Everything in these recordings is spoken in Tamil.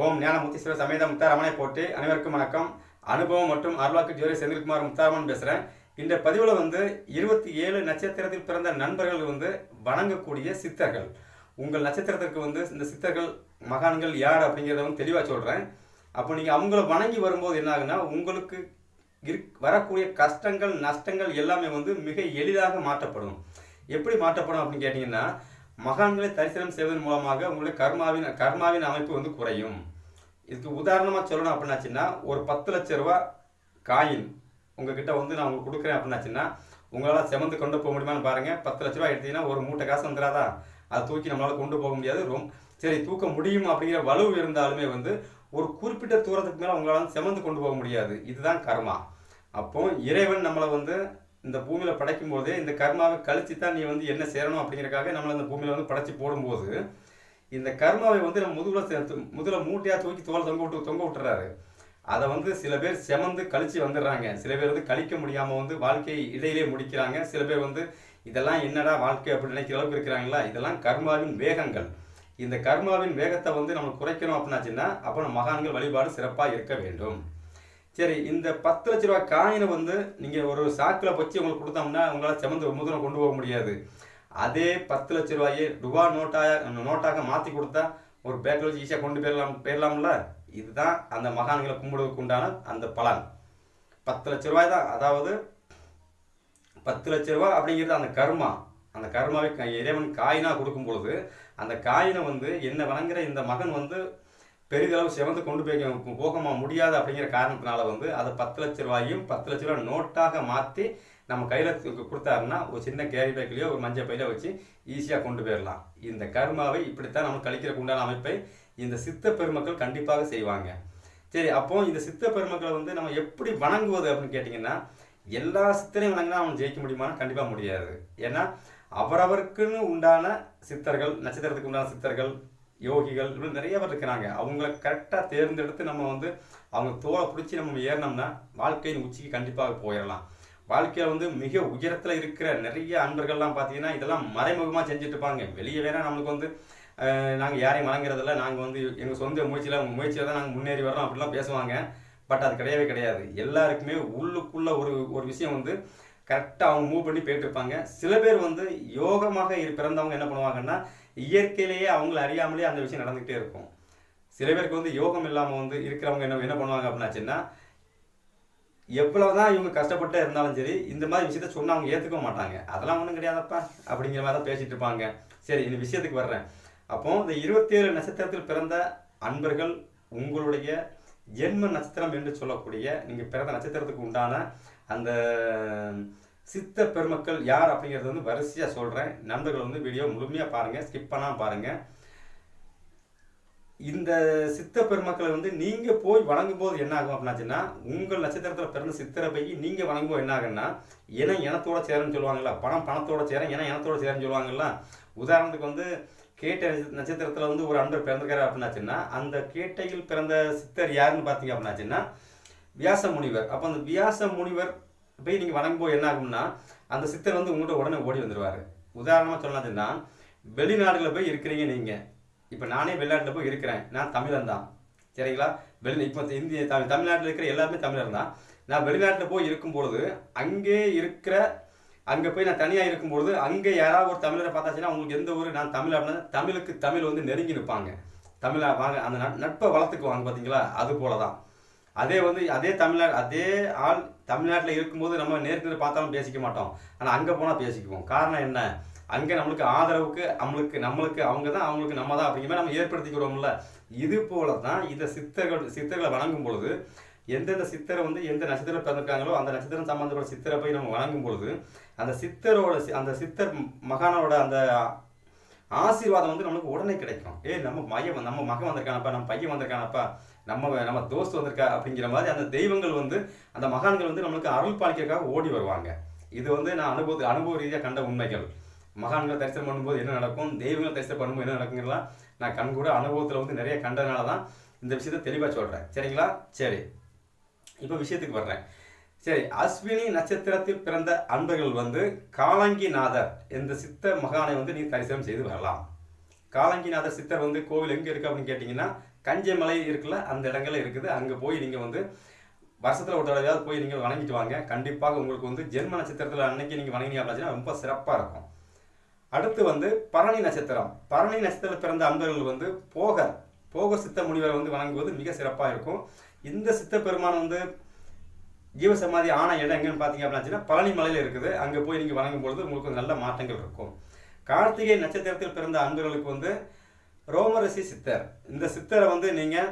ஓம் ஞானமுத்தீஸ்வர சமேத முத்தாரமனை போட்டு அனைவருக்கும் வணக்கம். அனுபவம் மற்றும் அருளாக்கு ஜோதி செந்தில்குமார் முத்தாரமன் பேசுகிறேன் இந்த பதிவில் வந்து இருபத்தி ஏழு நட்சத்திரத்தில் பிறந்த நண்பர்கள் வந்து வணங்கக்கூடிய சித்தர்கள். உங்கள் நட்சத்திரத்திற்கு வந்து இந்த சித்தர்கள் மகான்கள் யார் அப்படிங்கிறத வந்து தெளிவாக சொல்கிறேன் அப்போ நீங்கள் அவங்கள வணங்கி வரும்போது என்ன ஆகுன்னா உங்களுக்கு இருக் வரக்கூடிய கஷ்டங்கள் நஷ்டங்கள் எல்லாமே வந்து மிக எளிதாக மாற்றப்படும். எப்படி மாற்றப்படும் அப்படின்னு கேட்டிங்கன்னா மகான்களை தரிசனம் செய்வதன் மூலமாக உங்களுடைய கர்மாவின் கர்மாவின் அமைப்பு வந்து குறையும். இதுக்கு உதாரணமாக சொல்லணும் அப்படின்னாச்சுன்னா ஒரு பத்து லட்ச ரூபா காயின் உங்ககிட்ட வந்து நான் உங்களுக்கு கொடுக்குறேன் அப்படின்னாச்சுன்னா உங்களால் செமந்து கொண்டு போக முடியுமான்னு பாருங்கள் பத்து லட்ச ரூபா எடுத்தீங்கன்னா ஒரு மூட்டை காசு வந்துடாதா அதை தூக்கி நம்மளால் கொண்டு போக முடியாது. ரொம்ப சரி தூக்க முடியும் அப்படிங்கிற வலுவு இருந்தாலுமே வந்து ஒரு குறிப்பிட்ட தூரத்துக்கு மேலே உங்களால் செமந்து கொண்டு போக முடியாது. இதுதான் கர்மா. அப்போ இறைவன் நம்மளை வந்து இந்த பூமியில் படைக்கும் போதே இந்த கர்மாவை கழிச்சு தான் நீ வந்து என்ன சேரணும் அப்படிங்கிறக்காக நம்மளை அந்த பூமியில் வந்து படைச்சி போடும்போது இந்த கர்மாவை வந்து நம்ம முதுகில் முதல மூட்டையாக தூக்கி தோல் தொங்க விட்டு தொங்க விட்டுறாரு. அதை வந்து சில பேர் செமந்து கழிச்சு வந்துடுறாங்க. சில பேர் வந்து கழிக்க முடியாமல் வந்து வாழ்க்கையை இடையிலே முடிக்கிறாங்க. சில பேர் வந்து இதெல்லாம் என்னடா வாழ்க்கை அப்படின்னு நினைக்கிற அளவுக்கு இருக்கிறாங்களா? இதெல்லாம் கர்மாவின் வேகங்கள். இந்த கர்மாவின் வேகத்தை வந்து நம்ம குறைக்கணும் அப்படின்னாச்சுன்னா அப்போ நம்ம மகான்கள் வழிபாடு சிறப்பாக இருக்க வேண்டும். சரி இந்த பத்து லட்ச ரூபாய் காயினை வந்து நீங்கள் ஒரு சாக்கில் வச்சு உங்களுக்கு கொடுத்தோம்னா உங்களால் செமந்து முதலம் கொண்டு போக முடியாது. அதே பத்து லட்ச ரூபாயை ரூபா நோட்டாக நோட்டாக மாற்றி கொடுத்தா ஒரு பேக்கில் வச்சு ஈஸியாக கொண்டு போயிடலாம் போயிடலாம்ல இதுதான் அந்த மகான்களை கும்பிடுவதற்கு உண்டான அந்த பலன். பத்து லட்ச ரூபாய் தான். அதாவது பத்து லட்ச ரூபாய் அப்படிங்கிறது அந்த கர்மா. அந்த கர்மாவை இறைவன் காயினாக கொடுக்கும் பொழுது அந்த காயினை வந்து என்ன வணங்குற இந்த மகன் வந்து பெரிதளவு சிவந்து கொண்டு போய் போகமா முடியாது அப்படிங்கிற காரணத்தினால வந்து அதை பத்து லட்ச ரூபாயும் பத்து லட்ச ரூபாய் நோட்டாக மாற்றி நம்ம கையில் கொடுத்தாருன்னா ஒரு சின்ன கேரி பேக்கிலையோ ஒரு மஞ்சள் பையில வச்சு ஈஸியாக கொண்டு போயிடலாம் இந்த கர்மாவை இப்படித்தான் நம்ம கழிக்கிறக்கு உண்டான அமைப்பை இந்த சித்த பெருமக்கள் கண்டிப்பாக செய்வாங்க. சரி அப்போ இந்த சித்த பெருமக்களை வந்து நம்ம எப்படி வணங்குவது அப்படின்னு கேட்டிங்கன்னா எல்லா சித்தரையும் வணங்கினா அவன் ஜெயிக்க முடியுமான்னு கண்டிப்பாக முடியாது. ஏன்னா அவரவருக்குன்னு உண்டான சித்தர்கள் நட்சத்திரத்துக்கு உண்டான சித்தர்கள் யோகிகள் இப்படி நிறைய பேர் இருக்கிறாங்க. அவங்கள கரெக்டாக தேர்ந்தெடுத்து நம்ம வந்து அவங்க தோலை பிடிச்சி நம்ம ஏறினோம்னா வாழ்க்கையின் உச்சிக்கு கண்டிப்பாக போயிடலாம். வாழ்க்கையில் வந்து மிக உயரத்தில் இருக்கிற நிறைய அன்பர்கள்லாம் பார்த்தீங்கன்னா இதெல்லாம் மறைமுகமாக செஞ்சுட்டு இருப்பாங்க. வெளியே வேணால் நம்மளுக்கு வந்து நாங்கள் யாரையும் வழங்குறதில்ல நாங்கள் வந்து எங்கள் சொந்த முயற்சியில் முயற்சியில் தான் நாங்கள் முன்னேறி வரோம் அப்படிலாம் பேசுவாங்க. பட் அது கிடையவே கிடையாது. எல்லாருக்குமே உள்ளுக்குள்ள ஒரு ஒரு விஷயம் வந்து கரெக்டாக அவங்க மூவ் பண்ணி போயிட்டு இருப்பாங்க. சில பேர் வந்து யோகமாக பிறந்தவங்க என்ன பண்ணுவாங்கன்னா இயற்கையிலேயே அவங்கள அறியாமலே அந்த விஷயம் நடந்துகிட்டே இருக்கும். சில பேருக்கு வந்து யோகம் இல்லாமல் வந்து இருக்கிறவங்க என்ன என்ன பண்ணுவாங்க அப்படின்னாச்சுன்னா எவ்வளவுதான் இவங்க கஷ்டப்பட்டு இருந்தாலும் சரி இந்த மாதிரி விஷயத்த சொன்னால் அவங்க ஏற்றுக்க மாட்டாங்க. அதெல்லாம் ஒன்றும் கிடையாதப்பா அப்படிங்கிற மாதிரி தான் பேசிட்டு இருப்பாங்க. சரி இந்த விஷயத்துக்கு வர்றேன். அப்போ இந்த இருபத்தேழு நட்சத்திரத்தில் பிறந்த அன்பர்கள் உங்களுடைய ஜென்ம நட்சத்திரம் என்று சொல்லக்கூடிய நீங்கள் பிறந்த நட்சத்திரத்துக்கு உண்டான அந்த சித்த பெருமக்கள் யார் அப்படிங்கிறது வந்து வரிசையாக சொல்கிறேன் நண்பர்கள் வந்து வீடியோ முழுமையாக பாருங்கள் ஸ்கிப் பண்ணால் பாருங்கள் இந்த சித்த பெருமக்களை வந்து நீங்கள் போய் வணங்கும் போது என்ன ஆகும் அப்படின்னாச்சுன்னா உங்கள் நட்சத்திரத்தில் பிறந்த சித்தரை போய் நீங்கள் வணங்கும் போது என்ன ஆகுன்னா இனம் இனத்தோட சேரன்னு சொல்லுவாங்களா பணம் பணத்தோட சேர இனம் இனத்தோட சேரன்னு சொல்லுவாங்களா உதாரணத்துக்கு வந்து கேட்ட நட்சத்திரத்தில் வந்து ஒரு அன்பர் பிறந்திருக்காரு அப்படின்னாச்சுன்னா அந்த கேட்டையில் பிறந்த சித்தர் யாருன்னு பார்த்தீங்க அப்படின்னாச்சுன்னா வியாச முனிவர் அப்போ அந்த வியாச முனிவர் போய் நீங்கள் வணங்கும் போது என்ன ஆகும்னா அந்த சித்தர் வந்து உங்கள்கிட்ட உடனே ஓடி வந்துடுவார் உதாரணமாக சொன்னதுன்னா வெளிநாடுகளில் போய் இருக்கிறீங்க நீங்கள் இப்போ நானே வெளிநாட்டில் போய் இருக்கிறேன். நான் தமிழன் தான். சரிங்களா? வெளி இப்போ இந்திய தமிழ் தமிழ்நாட்டில் இருக்கிற எல்லாருமே தமிழர் தான். நான் வெளிநாட்டில் போய் இருக்கும்பொழுது அங்கே இருக்கிற அங்கே போய் நான் தனியாக இருக்கும்பொழுது அங்கே யாராவது ஒரு தமிழரை பார்த்தாச்சுன்னா அவங்களுக்கு எந்த ஊர் நான் தமிழ் அப்படின்னா தமிழுக்கு தமிழ் வந்து நெருங்கி நிற்பாங்க. தமிழா வாங்க அந்த நட்- நட்பை வளர்த்துக்குவாங்க பார்த்தீங்களா அது போல தான் அதே வந்து அதே தமிழ்நாடு அதே ஆள் தமிழ்நாட்டில் இருக்கும்போது நம்ம நேருக்கு பார்த்தாலும் பேசிக்க மாட்டோம். ஆனால் அங்கே போனால் பேசிக்குவோம். காரணம் என்ன? அங்கே நம்மளுக்கு ஆதரவுக்கு நம்மளுக்கு நம்மளுக்கு அவங்க தான் அவங்களுக்கு நம்ம தான் அப்படிங்கிற மாதிரி நம்ம ஏற்படுத்திக்கிறோம்ல. இது போல தான் இந்த சித்தர்கள் சித்தர்களை வணங்கும் பொழுது எந்தெந்த சித்தரை வந்து எந்த நட்சத்திரம் பிறந்திருக்காங்களோ அந்த நட்சத்திரம் சம்மந்தப்பட்ட சித்தரை போய் நம்ம வணங்கும் பொழுது அந்த சித்தரோட சி- அந்த சித்தர் மகானோட அந்த ஆசீர்வாதம் வந்து நம்மளுக்கு உடனே கிடைக்கும். ஏய் நம்ம மையம் நம்ம மகன் வந்திருக்கானப்பா நம்ம பையன் வந்திருக்கானப்பா நம்ம நம்ம தோஸ்து வந்திருக்கா அப்படிங்கிற மாதிரி அந்த தெய்வங்கள் வந்து அந்த மகான்கள் வந்து நம்மளுக்கு அருள் பாலிக்கிறதுக்காக ஓடி வருவாங்க. இது வந்து நான் அனுபவ அனுபவ ரீதியாக கண்ட உண்மைகள். மகான்களை தரிசனம் பண்ணும்போது என்ன நடக்கும்? தெய்வங்களை தரிசனம் பண்ணும்போது என்ன நடக்குங்கிறலாம் நான் கண் கூட அனுபவத்தில் வந்து நிறைய கண்டதுனால தான் இந்த விஷயத்தை தெளிவாக சொல்கிறேன் சரிங்களா? சரி. இப்போ விஷயத்துக்கு வர்றேன். சரி அஸ்வினி நட்சத்திரத்தில் பிறந்த அன்பர்கள் வந்து காலங்கிநாதர் இந்த சித்த மகானை வந்து நீ தரிசனம் செய்து வரலாம். காலங்கிநாதர் சித்தர் வந்து கோவில் எங்கே இருக்கு அப்படின்னு கேட்டிங்கன்னா கஞ்சை மலை இருக்குல்ல அந்த இடங்கள்ல இருக்குது. அங்கே போய் நீங்கள் வந்து வருஷத்தில் ஒரு தடவையாவது போய் நீங்கள் வணங்கிட்டு வாங்க. கண்டிப்பாக உங்களுக்கு வந்து ஜென்ம நட்சத்திரத்தில் அன்னைக்கு நீங்கள் வணங்கினீங்க அப்படின்னா ரொம்ப சிறப்பாக இருக்கும். அடுத்து வந்து பரணி நட்சத்திரம். பரணி நட்சத்திரத்தில் பிறந்த அன்பர்கள் வந்து போக போக சித்த முனிவரை வந்து வணங்குவது மிக சிறப்பாக இருக்கும். இந்த சித்த பெருமான் வந்து ஜீவசமாதி ஆன இடம் எங்கன்னு பார்த்தீங்க அப்படின்னா பழனி மலையில் இருக்குது. அங்கே போய் நீங்கள் வணங்கும் பொழுது உங்களுக்கு நல்ல மாற்றங்கள் இருக்கும். கார்த்திகை நட்சத்திரத்தில் பிறந்த அன்பர்களுக்கு வந்து ரோமரசி சித்தர். இந்த சித்தரை வந்து நீங்கள்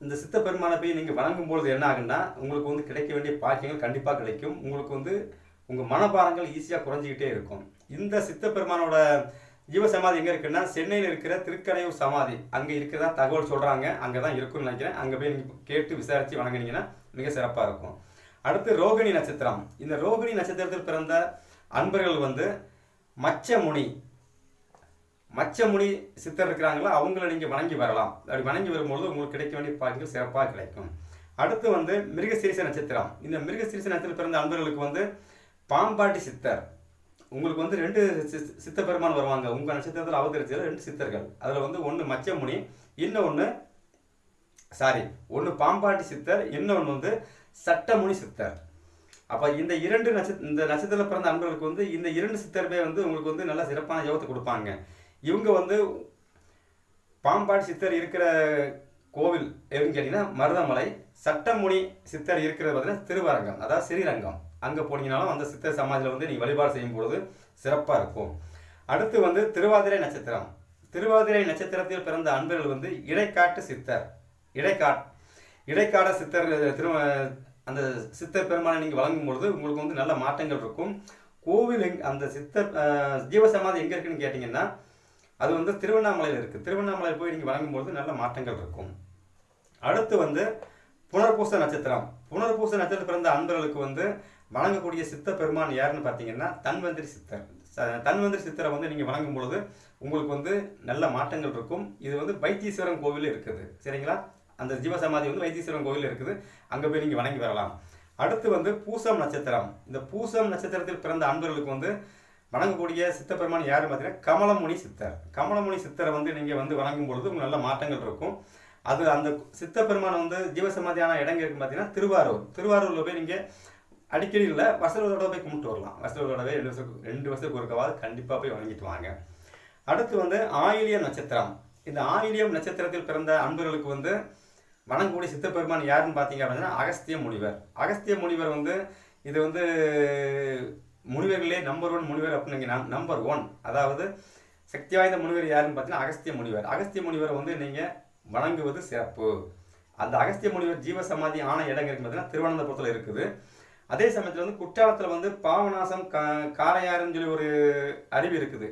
இந்த சித்த பெருமானை போய் நீங்கள் வணங்கும் பொழுது என்ன ஆகுன்னா உங்களுக்கு வந்து கிடைக்க வேண்டிய பாக்கியங்கள் கண்டிப்பாக கிடைக்கும். உங்களுக்கு வந்து உங்கள் மனபாரங்கள் ஈஸியாக குறைஞ்சிக்கிட்டே இருக்கும். இந்த சித்த பெருமானோட ஜீவசமாதி எங்கே இருக்குன்னா சென்னையில் இருக்கிற திருக்கடையூர் சமாதி. அங்கே இருக்கிறதா தகவல் சொல்கிறாங்க அங்கே தான் இருக்கும்னு நினைக்கிறேன். அங்கே போய் நீங்கள் கேட்டு விசாரித்து வணங்குனீங்கன்னா மிக சிறப்பாக இருக்கும். அடுத்து ரோகிணி நட்சத்திரம். இந்த ரோகிணி நட்சத்திரத்தில் பிறந்த அன்பர்கள் வந்து மச்சமுனி. மச்சமுனி சித்தர் இருக்கிறாங்களோ? அவங்கள நீங்கள் வணங்கி வரலாம். அப்படி வணங்கி வரும்பொழுது உங்களுக்கு கிடைக்க வேண்டிய பாக்கியங்கள் சிறப்பாக கிடைக்கும். அடுத்து வந்து மிருகசீரிச நட்சத்திரம். இந்த மிருகசீரிச நட்சத்திரம் பிறந்த அன்பர்களுக்கு வந்து பாம்பாட்டி சித்தர். உங்களுக்கு வந்து ரெண்டு சி- சித்த பெருமான் வருவாங்க. உங்கள் நட்சத்திரத்தில் அவதரிச்சது ரெண்டு சித்தர்கள். அதில் வந்து ஒன்று மச்சமுனி இன்னொன்று சாரி ஒன்று பாம்பாட்டி சித்தர் இன்னொன்று வந்து சட்டமுனி சித்தர். அப்போ இந்த இரண்டு நட்சத்திர இந்த நட்சத்திரத்தில் பிறந்த அன்பர்களுக்கு வந்து இந்த இரண்டு சித்தருமே வந்து உங்களுக்கு வந்து நல்லா சிறப்பான யோகத்தை கொடுப்பாங்க. இவங்க வந்து பாம்பாடி சித்தர் இருக்கிற கோவில் எதுன்னு கேட்டிங்கன்னா மருதமலை. சட்டமுனி சித்தர் இருக்கிறது பார்த்தீங்கன்னா திருவரங்கம். அதாவது ஸ்ரீரங்கம். அங்கே போனீங்கனாலும் அந்த சித்தர் சமாதியில் வந்து நீங்கள் வழிபாடு செய்யும் பொழுது சிறப்பாக இருக்கும். அடுத்து வந்து திருவாதிரை நட்சத்திரம். திருவாதிரை நட்சத்திரத்தில் பிறந்த அன்பர்கள் வந்து இடைக்காட்டு சித்தர். இடைக்காட் இடைக்காட சித்தர் திரு அந்த சித்தர் பெருமானை நீங்கள் வழங்கும் பொழுது உங்களுக்கு வந்து நல்ல மாற்றங்கள் இருக்கும். கோவில் எங் அந்த சித்தர் ஜீவசமாதி எங்கே இருக்குன்னு கேட்டிங்கன்னா அது வந்து திருவண்ணாமலையில் இருக்குது திருவண்ணாமலையில் போய் நீங்கள் வழங்கும்போது நல்ல மாற்றங்கள் இருக்கும். அடுத்து வந்து புனர்பூச நட்சத்திரம். புனர்பூச நட்சத்திரம் பிறந்த அன்பர்களுக்கு வந்து வணங்கக்கூடிய சித்த பெருமான் யாருன்னு பார்த்தீங்கன்னா தன்வந்திரி சித்தர். தன்வந்திரி சித்தரை வந்து நீங்கள் வணங்கும் பொழுது உங்களுக்கு வந்து நல்ல மாற்றங்கள் இருக்கும். இது வந்து வைத்தீஸ்வரன் கோவில் இருக்குது. சரிங்களா? அந்த ஜீவசமாதி வந்து வைத்தீஸ்வரன் கோவில் இருக்குது. அங்கே போய் நீங்கள் வணங்கி வரலாம். அடுத்து வந்து பூசம் நட்சத்திரம். இந்த பூசம் நட்சத்திரத்தில் பிறந்த அன்பர்களுக்கு வந்து வணங்கக்கூடிய சித்தப்பெருமான் யார் யாருன்னு பார்த்தீங்கன்னா கமலமுனி சித்தர். கமலமுனி சித்தரை வந்து நீங்கள் வந்து வணங்கும் பொழுது உங்களுக்கு நல்ல மாற்றங்கள் இருக்கும். அது அந்த சித்தப்பெருமானை வந்து ஜீவசமாதியான இடங்கள் இருக்குன்னு பார்த்தீங்கன்னா திருவாரூர். திருவாரூரில் போய் நீங்கள் அடிக்கடி இல்லை வருஷத்தோட போய் கும்பிட்டு வரலாம். வருஷத்தோடவே ரெண்டு வருஷத்துக்கு ரெண்டு வருஷத்துக்கு ஒருக்கவாது கண்டிப்பாக போய் வணங்கிட்டு வாங்க. அடுத்து வந்து ஆயிலியம் நட்சத்திரம். இந்த ஆயிலியம் நட்சத்திரத்தில் பிறந்த அன்பர்களுக்கு வந்து வணங்கக்கூடிய சித்தப்பெருமான் யாருன்னு பார்த்தீங்க அப்படின்னா அகஸ்திய முனிவர். அகஸ்திய முனிவர் வந்து இது வந்து முனிவர்களே நம்பர் ஒன் முனிவர் அப்படின்னு நம்பர் ஒன் அதாவது சக்தி வாய்ந்த முனிவர் யாருன்னு பார்த்தீங்கன்னா அகஸ்திய முனிவர். அகஸ்திய முனிவரை வந்து நீங்கள் வணங்குவது சிறப்பு. அந்த அகஸ்திய முனிவர் ஜீவசமாதி ஆன இடம் இருக்கு பார்த்தீங்கன்னா திருவனந்தபுரத்தில் இருக்குது. அதே சமயத்தில் வந்து குற்றாலத்தில் வந்து பாவநாசம் கா காரையாறுன்னு சொல்லி ஒரு அருவி இருக்குது.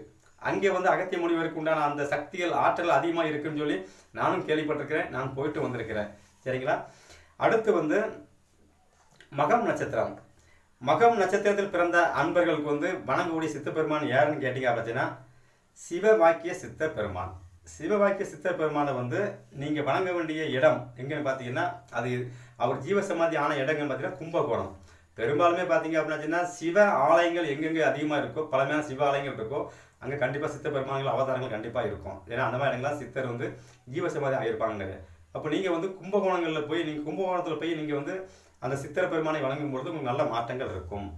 அங்கே வந்து அகத்திய முனிவருக்கு உண்டான அந்த சக்திகள் ஆற்றல் அதிகமாக இருக்குன்னு சொல்லி நானும் கேள்விப்பட்டிருக்கிறேன். நான் போயிட்டு வந்திருக்கிறேன். சரிங்களா? அடுத்து வந்து மகம் நட்சத்திரம். மகம் நட்சத்திரத்தில் பிறந்த அன்பர்களுக்கு வந்து வணங்கக்கூடிய சித்த பெருமான் யாருன்னு கேட்டீங்க அப்படின்னா சிவவாக்கிய சித்த பெருமான் சிவவாக்கிய சித்த பெருமானை வந்து நீங்கள் வணங்க வேண்டிய இடம் எங்கன்னு பார்த்தீங்கன்னா அது அவர் ஜீவசமாதி ஆன இடங்கள்னு பார்த்தீங்கன்னா கும்பகோணம். பெரும்பாலுமே பார்த்தீங்க அப்படின்னா சிவ ஆலயங்கள் எங்கெங்கே அதிகமாக இருக்கோ பழமையான சிவ ஆலயங்கள் இருக்கோ அங்கே கண்டிப்பாக சித்த பெருமான்கள் அவதாரங்கள் கண்டிப்பாக இருக்கும். ஏன்னா அந்த மாதிரி இடங்கள்லாம் சித்தர் வந்து ஜீவசமாதி ஆகியிருப்பாங்க அப்போ நீங்கள் வந்து கும்பகோணங்களில் போய் நீங்கள் கும்பகோணத்தில் போய் நீங்கள் வந்து அந்த சித்திர பெருமானை வணங்கும் பொழுது உங்களுக்கு நல்ல மாற்றங்கள் இருக்கும்.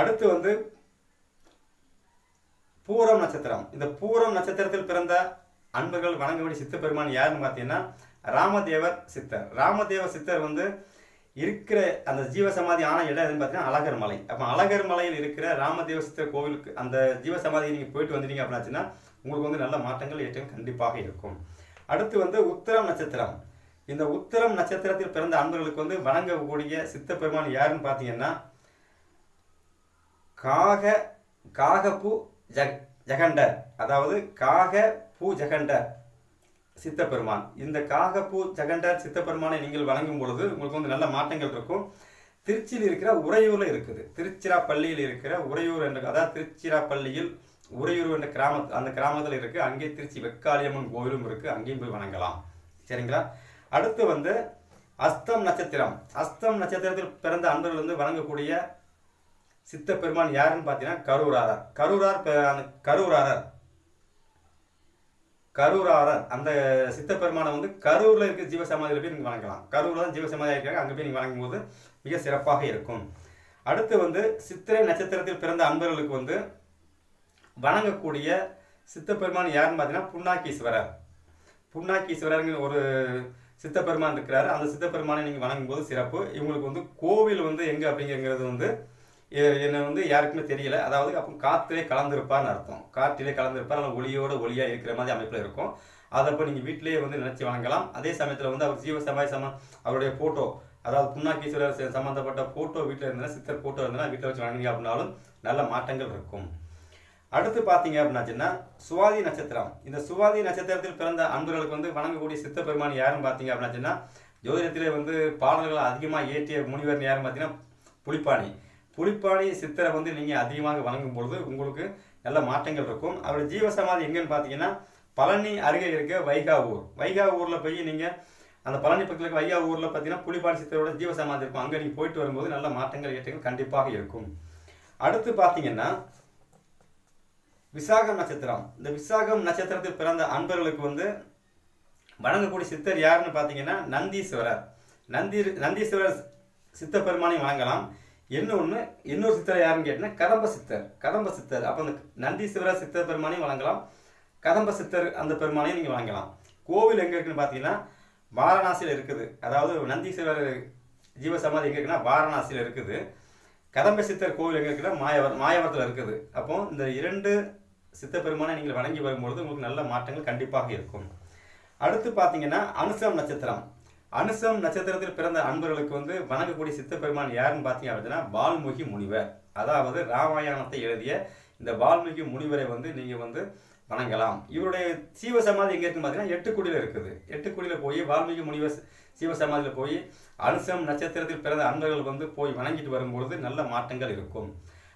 அடுத்து வந்து பூரம் நட்சத்திரம். இந்த பூரம் நட்சத்திரத்தில் பிறந்த அன்பர்கள் வணங்க வேண்டிய சித்த பெருமான் யாருன்னு பார்த்தீங்கன்னா ராமதேவர் சித்தர். ராமதேவர் சித்தர் வந்து இருக்கிற அந்த ஜீவசமாதி ஆன இடம் எதுன்னு பார்த்தீங்கன்னா அழகர் மலை. அப்போ அழகர் மலையில் இருக்கிற ராமதேவ சித்தர் கோவிலுக்கு அந்த ஜீவசமாதி நீங்கள் போயிட்டு வந்துட்டீங்க அப்படின்னாச்சுன்னா உங்களுக்கு வந்து நல்ல மாற்றங்கள் ஏற்றம் கண்டிப்பாக இருக்கும். அடுத்து வந்து உத்தரம் நட்சத்திரம். இந்த உத்திரம் நட்சத்திரத்தில் பிறந்த அன்பர்களுக்கு வந்து வணங்கக்கூடிய சித்த பெருமான் யாருன்னு பார்த்தீங்கன்னா காக காகப்பூ ஜக் ஜகண்டர். அதாவது காக பூ ஜகண்டர் சித்தப்பெருமான். இந்த காகப்பூ ஜகண்டர் சித்தப்பெருமானை நீங்கள் வழங்கும் பொழுது உங்களுக்கு வந்து நல்ல மாற்றங்கள் இருக்கும். திருச்சியில் இருக்கிற உறையூரில் இருக்குது. திருச்சிராப்பள்ளியில் இருக்கிற உறையூர் என்ற அதாவது திருச்சிராப்பள்ளியில் உறையூர் என்ற கிராம அந்த கிராமத்தில் இருக்குது அங்கே திருச்சி வெக்காளியம்மன் கோவிலும் இருக்குது அங்கேயும் போய் வணங்கலாம். சரிங்களா? அடுத்து வந்து அஸ்தம் நட்சத்திரம். அஸ்தம் நட்சத்திரத்தில் பிறந்த அன்பர்கள் வந்து வணங்கக்கூடிய சித்த பெருமான் யாருன்னு பார்த்தீங்கன்னா கரூராரர். கரூரார் கரூராரர். கரூராரர். அந்த சித்தப்பெருமானை வந்து கரூரில் இருக்க ஜீவசமாதியில் போய் நீங்கள் வணங்கலாம். கரூரில் தான் ஜீவசமாதி இருக்காங்க. அங்கே போய் நீங்கள் வணங்கும் போது மிக சிறப்பாக இருக்கும். அடுத்து வந்து சித்திரை நட்சத்திரத்தில் பிறந்த அன்பர்களுக்கு வந்து வணங்கக்கூடிய சித்தப்பெருமான் யாருன்னு பார்த்தீங்கன்னா புண்ணாக்கீஸ்வரர். புண்ணாக்கீஸ்வரருங்கிற ஒரு சித்தப்பெருமான் இருக்கிறாரு. அந்த சித்தப்பெருமானை நீங்கள் வணங்கும் போது சிறப்பு. இவங்களுக்கு வந்து கோவில் வந்து எங்கே அப்படிங்கிறது வந்து என்னை வந்து யாருக்குமே தெரியல. அதாவது அப்போ காற்றிலே கலந்திருப்பார்னு அர்த்தம். காற்றிலே கலந்திருப்பார். அல்ல ஒளியோட ஒளியாக இருக்கிற மாதிரி அமைப்பில் இருக்கும். அதை அப்போ நீங்கள் வீட்டிலேயே வந்து நினச்சி வணங்கலாம். அதே சமயத்தில் வந்து அவர் ஜீவ சமாய் சம அவருடைய ஃபோட்டோ அதாவது புண்ணாக்கீஸ்வரர் சம்மந்தப்பட்ட ஃபோட்டோ வீட்டில் இருந்தால் சித்தர் ஃபோட்டோ இருந்தால் வீட்டில் வச்சு வணங்கினீங்க அப்படின்னாலும் நல்ல மாற்றங்கள் இருக்கும். அடுத்து பார்த்தீங்க அப்படின்னாச்சுன்னா சுவாதி நட்சத்திரம். இந்த சுவாதி நட்சத்திரத்தில் பிறந்த அன்பர்களுக்கு வந்து வணங்கக்கூடிய சித்த பெருமான் யாருன்னு பார்த்தீங்க அப்படின்னாச்சுன்னா ஜோதிடத்திலே வந்து பாடல்களை அதிகமாக இயற்றிய முனிவர் யாருன்னு பார்த்தீங்கன்னா புலிப்பாணி. புலிப்பாணி சித்தரை வந்து நீங்கள் அதிகமாக வணங்கும் பொழுது உங்களுக்கு நல்ல மாற்றங்கள் இருக்கும். அவருடைய ஜீவசமாதி எங்கேன்னு பார்த்தீங்கன்னா பழனி அருகே இருக்க வைகா ஊர் வைகா ஊரில் போய் நீங்கள் அந்த பழனி பக்கத்தில் இருக்க வைகா ஊரில் பார்த்தீங்கன்னா புலிப்பாணி சித்தரோட ஜீவசமாதி இருக்கும். அங்கே நீங்கள் போயிட்டு வரும்போது நல்ல மாற்றங்கள் ஏற்றங்கள் கண்டிப்பாக இருக்கும். அடுத்து பார்த்தீங்கன்னா விசாகம் நட்சத்திரம். இந்த விசாகம் நட்சத்திரத்தில் பிறந்த அன்பர்களுக்கு வந்து வணங்கக்கூடிய சித்தர் யாருன்னு பார்த்தீங்கன்னா நந்தீஸ்வரர். நந்தி நந்தீஸ்வரர் சித்த பெருமானை வணங்கலாம் இன்னொன்று இன்னொரு சித்தர் யாருன்னு கேட்டிங்கன்னா கதம்ப சித்தர். கதம்ப சித்தர். அப்போ அந்த நந்தீஸ்வரர் சித்த பெருமானையும் வணங்கலாம் கதம்ப சித்தர் அந்த பெருமானையும் நீங்கள் வணங்கலாம் கோவில் எங்கே இருக்குன்னு பார்த்தீங்கன்னா வாரணாசியில் இருக்குது. அதாவது நந்தீஸ்வரர் ஜீவசமாதி எங்கே இருக்குன்னா வாரணாசியில் இருக்குது. கதம்ப சித்தர் கோவில் எங்கே இருக்குன்னா மாயவர் மாயவரத்தில் இருக்குது. அப்போ இந்த இரண்டு சித்த பெருமானை நீங்கள் வணங்கி வரும்பொழுது உங்களுக்கு நல்ல மாற்றங்கள் கண்டிப்பாக இருக்கும். அடுத்து பார்த்தீங்கன்னா அனுசம் நட்சத்திரம். அனுசம் நட்சத்திரத்தில் பிறந்த அன்பர்களுக்கு வந்து வணங்கக்கூடிய சித்த பெருமான் யாருன்னு பார்த்தீங்க அப்படின்னா வால்மீகி முனிவர். அதாவது ராமாயணத்தை எழுதிய இந்த வால்மீகி முனிவரை வந்து நீங்கள் வந்து வணங்கலாம். இவருடைய சீவசமாதி எங்கே இருக்குன்னு பார்த்தீங்கன்னா எட்டுக்குடியில் இருக்குது. எட்டுக்குடியில் போய் வால்மீகி முனிவர் சீவசமாதியில் போய் அனுசம் நட்சத்திரத்தில் பிறந்த அன்பர்கள் வந்து போய் வணங்கிட்டு வரும்பொழுது நல்ல மாற்றங்கள் இருக்கும்.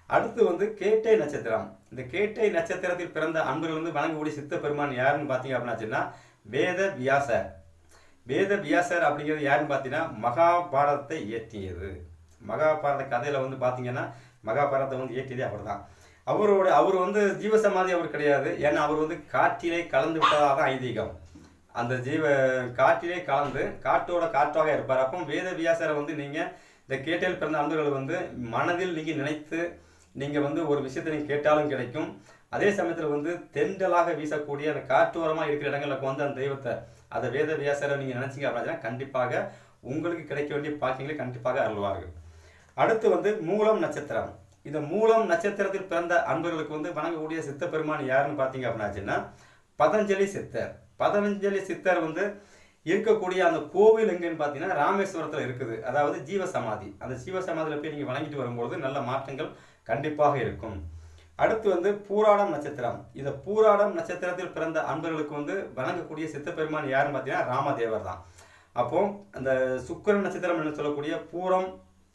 அடுத்து வந்து கேட்டை நட்சத்திரம். இந்த கேட்டை நட்சத்திரத்தில் பிறந்த அன்பர்கள் வந்து வணங்கக்கூடிய சித்த பெருமான் யாருன்னு பார்த்தீங்க அப்படின்னாச்சுன்னா வேத வியாசர். வேத வியாசர் அப்படிங்கிறது யாருன்னு பார்த்தீங்கன்னா மகாபாரதத்தை இயற்றியது. மகாபாரத கதையில் வந்து பார்த்தீங்கன்னா மகாபாரதத்தை வந்து இயற்றியதே அவர் தான் அவரோட அவர் வந்து ஜீவசமாதி அவர் கிடையாது. ஏன்னா அவர் வந்து காற்றிலே கலந்து விட்டதாக தான் ஐதீகம். அந்த ஜீவ காற்றிலே கலந்து காற்றோட காற்றாக இருப்பார். அப்போ வேத வியாசரை வந்து நீங்கள் இந்த கேட்டையில் பிறந்த அன்பர்கள் வந்து மனதில் நீங்கள் நினைத்து நீங்கள் வந்து ஒரு விஷயத்தை நீங்கள் கேட்டாலும் கிடைக்கும். அதே சமயத்தில் வந்து தென்றலாக வீசக்கூடிய அந்த காற்றோரமாக இருக்கிற இடங்களுக்கு வந்து அந்த தெய்வத்தை அதை வேத வியாசரை நீங்கள் நினச்சிங்க அப்படின்னா கண்டிப்பாக உங்களுக்கு கிடைக்க வேண்டிய பாக்கியங்களை கண்டிப்பாக அருள்வார்கள். அடுத்து வந்து மூலம் நட்சத்திரம். இந்த மூலம் நட்சத்திரத்தில் பிறந்த அன்பர்களுக்கு வந்து வணங்கக்கூடிய சித்த பெருமான் யாருன்னு பார்த்தீங்க அப்படின்னாச்சுன்னா பதஞ்சலி சித்தர். பதஞ்சலி சித்தர் வந்து இருக்கக்கூடிய அந்த கோவில் எங்கேன்னு பார்த்தீங்கன்னா ராமேஸ்வரத்தில் இருக்குது. அதாவது ஜீவசமாதி. அந்த ஜீவசமாதியில் போய் நீங்கள் வணங்கிட்டு வரும்போது நல்ல மாற்றங்கள் கண்டிப்பாக இருக்கும். அடுத்து வந்து பூராடம் நட்சத்திரம். இந்த பூராடம் நட்சத்திரத்தில் பிறந்த அன்பர்களுக்கு வந்து வணங்கக்கூடிய சித்தப்பெருமான் யாருன்னு பார்த்தீங்கன்னா ராமதேவர் தான். அப்போ அந்த சுக்கிரன் நட்சத்திரம் என்று சொல்லக்கூடிய பூரம்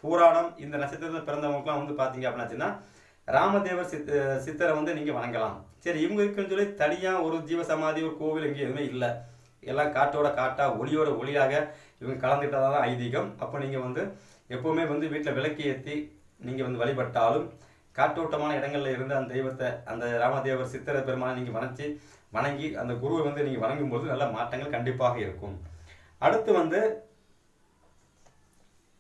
பூராடம் இந்த நட்சத்திரத்தில் பிறந்தவங்களுக்குலாம் வந்து பார்த்தீங்க அப்படின்னாச்சுன்னா ராமதேவர் சித்த சித்தரை வந்து நீங்கள் வணங்கலாம். சரி இவங்க இருக்குன்னு சொல்லி தனியாக ஒரு ஜீவ சமாதி ஒரு கோவில் எங்கேயும் எதுவுமே இல்லை. எல்லாம் காட்டோட காட்டாக ஒளியோட ஒளியாக இவங்க கலந்துக்கிட்டதாக தான் ஐதீகம். அப்போ நீங்கள் வந்து எப்போவுமே வந்து வீட்டில் விளக்கு ஏற்றி நீங்கள் வந்து வழிபட்டாலும் காற்றோட்டமான இடங்களில் இருந்து அந்த தெய்வத்தை அந்த ராமதேவர் சித்திர பெருமானை நீங்கள் வணச்சி வணங்கி அந்த குருவை வந்து நீங்கள் வணங்கும்போது நல்ல மாற்றங்கள் கண்டிப்பாக இருக்கும். அடுத்து வந்து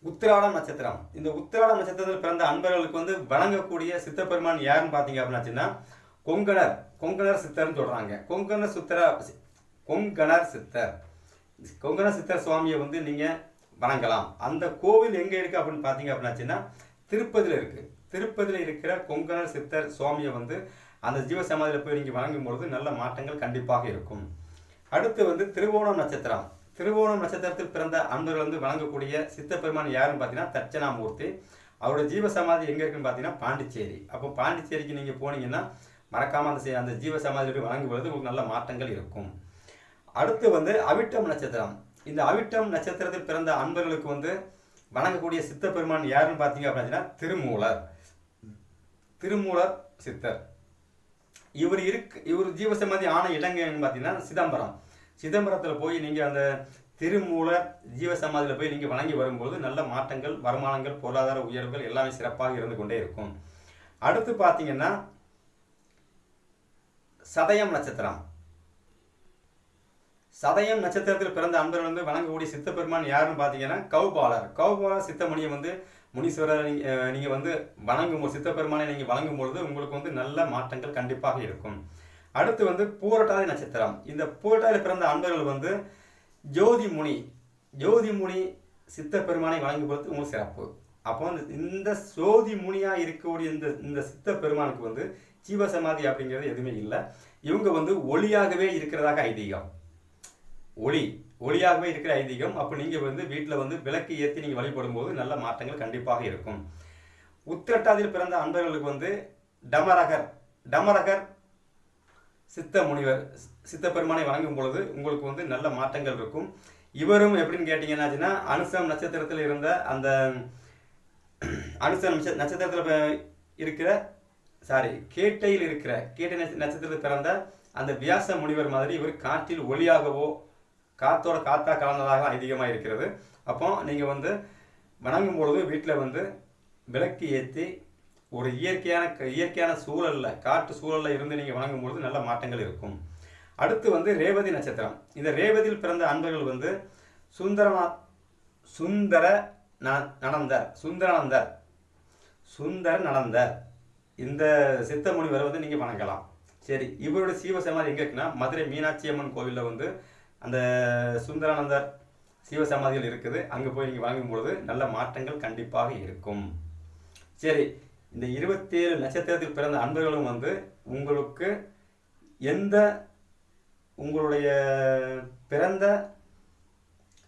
உத்திராடம் நட்சத்திரம். இந்த உத்திராடம் நட்சத்திரத்தில் பிறந்த அன்பர்களுக்கு வந்து வணங்கக்கூடிய சித்தப்பெருமான் யாருன்னு பார்த்தீங்க அப்படின்னாச்சுன்னா கொங்கணர். கொங்கணர் சித்தர்னு சொல்கிறாங்க கொங்கணர் சித்தர கொங்கணர் சித்தர். கொங்கணர் சித்தர் சுவாமியை வந்து நீங்கள் வணங்கலாம். அந்த கோவில் எங்கே இருக்குது அப்படின்னு பார்த்தீங்க அப்படின்னாச்சுன்னா திருப்பதியில் இருக்குது திருப்பதியில் இருக்கிற கொங்கணர் சித்தர் சுவாமியை வந்து அந்த ஜீவசமாதியில் போய் நீங்கள் வணங்கும் பொழுது நல்ல மாற்றங்கள் கண்டிப்பாக இருக்கும். அடுத்து வந்து திருவோணம் நட்சத்திரம். திருவோணம் நட்சத்திரத்தில் பிறந்த அன்பர்கள் வந்து வணங்கக்கூடிய சித்தப்பெருமான் யாருன்னு பார்த்தீங்கன்னா தட்சணாமூர்த்தி. அவரோட ஜீவசமாதி எங்கே இருக்குன்னு பார்த்தீங்கன்னா பாண்டிச்சேரி. அப்போ பாண்டிச்சேரிக்கு நீங்கள் போனீங்கன்னா மறக்காமல் அந்த அந்த ஜீவசமாதியில் போய் வணங்கும் பொழுது உங்களுக்கு நல்ல மாற்றங்கள் இருக்கும். அடுத்து வந்து அவிட்டம் நட்சத்திரம். இந்த அவிட்டம் நட்சத்திரத்தில் பிறந்த அன்பர்களுக்கு வந்து வணங்கக்கூடிய சித்தப்பெருமான் யாருன்னு பார்த்தீங்க அப்படின்னா திருமூலர். திருமூலர் சித்தர். இவர் இருக்கு இவர் ஜீவசமாதி ஆன இடங்கன்னு பார்த்தீங்கன்னா சிதம்பரம். சிதம்பரத்தில் போய் நீங்கள் அந்த திருமூலர் ஜீவசமாதியில் போய் நீங்கள் வணங்கி வரும்போது நல்ல மாற்றங்கள் வருமானங்கள் பொருளாதார உயர்வுகள் எல்லாமே சிறப்பாக இருந்து கொண்டே இருக்கும். அடுத்து பார்த்தீங்கன்னா சதயம் நட்சத்திரம். சதயம் நட்சத்திரத்தில் பிறந்த அன்பர்கள் வந்து வணங்கக்கூடிய சித்த பெருமான் யாருன்னு பார்த்தீங்கன்னா கௌபாலர். கௌபாலர் சித்தமணியை வந்து முனீஸ்வரர் நீங்கள் வந்து வணங்கும் சித்த பெருமானை நீங்கள் வணங்கும் பொழுது உங்களுக்கு வந்து நல்ல மாற்றங்கள் கண்டிப்பாக இருக்கும். அடுத்து வந்து பூரட்டாதி நட்சத்திரம். இந்த பூரட்டாதியில் பிறந்த அன்பர்கள் வந்து ஜோதி முனி ஜோதி முனி சித்த பெருமானை வழங்கும் பொழுது உங்களுக்கு சிறப்பு. அப்போ வந்து இந்த ஜோதி முனியாக இருக்கக்கூடிய இந்த இந்த சித்த பெருமானுக்கு வந்து ஜீவசமாதி அப்படிங்கிறது எதுவுமே இல்லை. இவங்க வந்து ஒளியாகவே இருக்கிறதாக ஐதீகம். ஒளி ஒளியாகவே இருக்கிற ஐதீகம் அப்போ நீங்கள் வந்து வீட்டில் வந்து விளக்கு ஏற்றி நீங்கள் வழிபடும் போது நல்ல மாற்றங்கள் கண்டிப்பாக இருக்கும். உத்திரட்டாதியில் பிறந்த அன்பர்களுக்கு வந்து டமரகர் டமரகர் சித்த முனிவர் சித்த பெருமானை வணங்கும் பொழுது உங்களுக்கு வந்து நல்ல மாற்றங்கள் இருக்கும். இவரும் எப்படின்னு கேட்டிங்கன்னாச்சுன்னா அனுசம் நட்சத்திரத்தில் இருந்த அந்த அனுசம் நட்ச நட்சத்திரத்தில் இருக்கிற சாரி கேட்டையில் இருக்கிற கேட்டை நட்ச- நட்சத்திரத்தில் பிறந்த அந்த வியாச முனிவர் மாதிரி இவர் காற்றில் ஒளியாகவோ காத்தோட காத்தா கலந்ததாக அதிகமாக இருக்கிறது. அப்போ நீங்கள் வந்து வணங்கும் பொழுது வீட்டில் வந்து விளக்கு ஏற்றி ஒரு இயற்கையான இயற்கையான சூழலில் காட்டு சூழலில் இருந்து நீங்கள் வணங்கும் பொழுது நல்ல மாற்றங்கள் இருக்கும். அடுத்து வந்து ரேவதி நட்சத்திரம். இந்த ரேவதியில் பிறந்த அன்பர்கள் வந்து சுந்தரநாத் சுந்தர ந- நடந்தர் சுந்தரானந்தர் சுந்தர நடந்தர் இந்த சித்த முனிவரை வந்து நீங்கள் வணங்கலாம். சரி இவரோட சீவசமாதி எங்கே இருக்குன்னா மதுரை மீனாட்சி அம்மன் கோவிலில் வந்து அந்த சுந்தரானந்தர் சிவசமாதிகள் இருக்குது. அங்கே போய் நீங்கள் வாங்கும்பொழுது நல்ல மாற்றங்கள் கண்டிப்பாக இருக்கும். சரி இந்த இருபத்தேழு நட்சத்திரத்தில் பிறந்த அன்பர்களும் வந்து உங்களுக்கு எந்த உங்களுடைய பிறந்த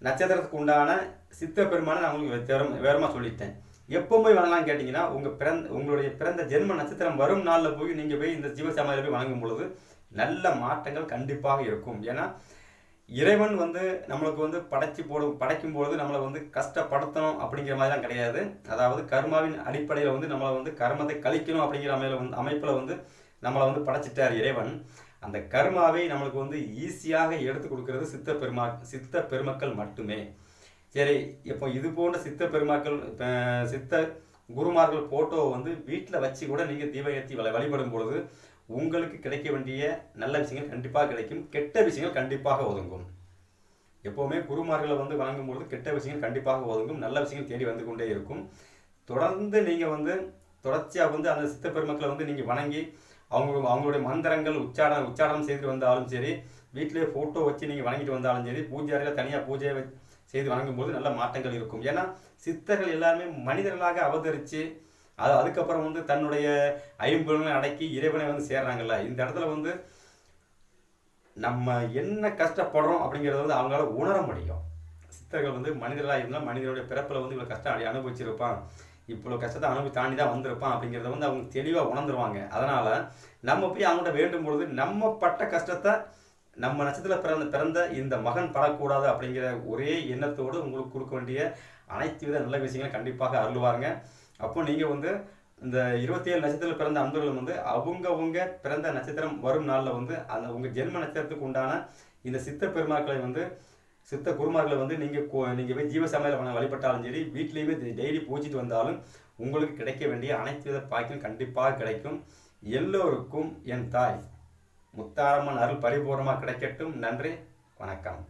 நட்சத்திரத்துக்கு உண்டான சித்த பெருமானை நான் உங்களுக்கு வேற வேறமாக சொல்லிட்டேன். எப்போ போய் வணங்கலாம் கேட்டிங்கன்னா உங்கள் பிறந்த உங்களுடைய பிறந்த ஜென்ம நட்சத்திரம் வரும் நாளில் போய் நீங்கள் போய் இந்த ஜீவசமாதியில் போய் வணங்கும் பொழுது நல்ல மாற்றங்கள் கண்டிப்பாக இருக்கும். ஏன்னா இறைவன் வந்து நம்மளுக்கு வந்து படைச்சி போடும் படைக்கும் பொழுது நம்மளை வந்து கஷ்டப்படுத்தணும் அப்படிங்கிற மாதிரிலாம் கிடையாது. அதாவது கர்மாவின் அடிப்படையில் வந்து நம்மளை வந்து கர்மத்தை கழிக்கணும் அப்படிங்கிற அமைப்பில் வந்து அமைப்பில் வந்து நம்மளை வந்து படைச்சிட்டார் இறைவன். அந்த கர்மாவை நம்மளுக்கு வந்து ஈஸியாக எடுத்து கொடுக்கறது சித்த பெருமா சித்த பெருமக்கள் மட்டுமே. சரி இப்போ இது போன்ற சித்த பெருமாக்கள் சித்த குருமார்கள் போட்டோவை வந்து வீட்டில் வச்சு கூட நீங்கள் தீப ஏற்றி வழிபடும் பொழுது உங்களுக்கு கிடைக்க வேண்டிய நல்ல விஷயங்கள் கண்டிப்பாக கிடைக்கும். கெட்ட விஷயங்கள் கண்டிப்பாக ஒதுங்கும். எப்போவுமே குருமார்களை வந்து வணங்கும்பொழுது கெட்ட விஷயங்கள் கண்டிப்பாக ஒதுங்கும். நல்ல விஷயங்கள் தேடி வந்து கொண்டே இருக்கும். தொடர்ந்து நீங்கள் வந்து தொடர்ச்சியாக வந்து அந்த சித்த பெருமக்களை வந்து நீங்கள் வணங்கி அவங்க அவங்களுடைய மந்திரங்கள் உச்சாரணம் உச்சாடனம் செய்துட்டு வந்தாலும் சரி வீட்டிலேயே ஃபோட்டோ வச்சு நீங்கள் வணங்கிட்டு வந்தாலும் சரி பூஜை அறையில் தனியாக பூஜையை வச்சு- செய்து வணங்கும்போது நல்ல மாற்றங்கள் இருக்கும். ஏன்னா சித்தர்கள் எல்லாருமே மனிதர்களாக அவதரித்து அது அதுக்கப்புறம் வந்து தன்னுடைய ஐம்பொருளை அடக்கி இறைவனை வந்து சேர்றாங்கல்ல. இந்த இடத்துல வந்து நம்ம என்ன கஷ்டப்படுறோம் அப்படிங்கிறத வந்து அவங்களால உணர முடியும். சித்தர்கள் வந்து மனிதர்களாக இருந்தால் மனிதனுடைய பிறப்பில் வந்து இவ்வளோ கஷ்டம் அப்படி அனுபவிச்சிருப்பான். இவ்வளோ கஷ்டத்தை அனுபவி தாண்டி தான் வந்திருப்பான் அப்படிங்கிறத வந்து அவங்க தெளிவாக உணர்ந்துருவாங்க. அதனால் நம்ம போய் அவங்கள்ட்ட வேண்டும் பொழுது நம்ம பட்ட கஷ்டத்தை நம்ம நட்சத்திரத்தில் பிறந்த பிறந்த இந்த மகன் படக்கூடாது அப்படிங்கிற ஒரே எண்ணத்தோடு உங்களுக்கு கொடுக்க வேண்டிய அனைத்து வித நல்ல விஷயங்களும் கண்டிப்பாக அருள்வாருங்க. அப்போ நீங்கள் வந்து இந்த இருபத்தி ஏழு நட்சத்திரத்தில் பிறந்த அன்பர்களும் வந்து அவங்கவுங்க பிறந்த நட்சத்திரம் வரும் நாளில் வந்து அந்த உங்கள் ஜென்ம நட்சத்திரத்துக்கு உண்டான இந்த சித்த பெருமாக்களை வந்து சித்த குருமார்களை வந்து நீங்கள் நீங்கள் போய் ஜீவசமையல் வழிபட்டாலும் சரி வீட்லேயுமே டெய்லி பூஜிட்டு வந்தாலும் உங்களுக்கு கிடைக்க வேண்டிய அனைத்து வித பாக்கியம் கண்டிப்பாக கிடைக்கும். எல்லோருக்கும் என் தாய். முத்தாரம்மன் அருள் பரிபூர்ணமாக கிடைக்கட்டும். நன்றி. வணக்கம்.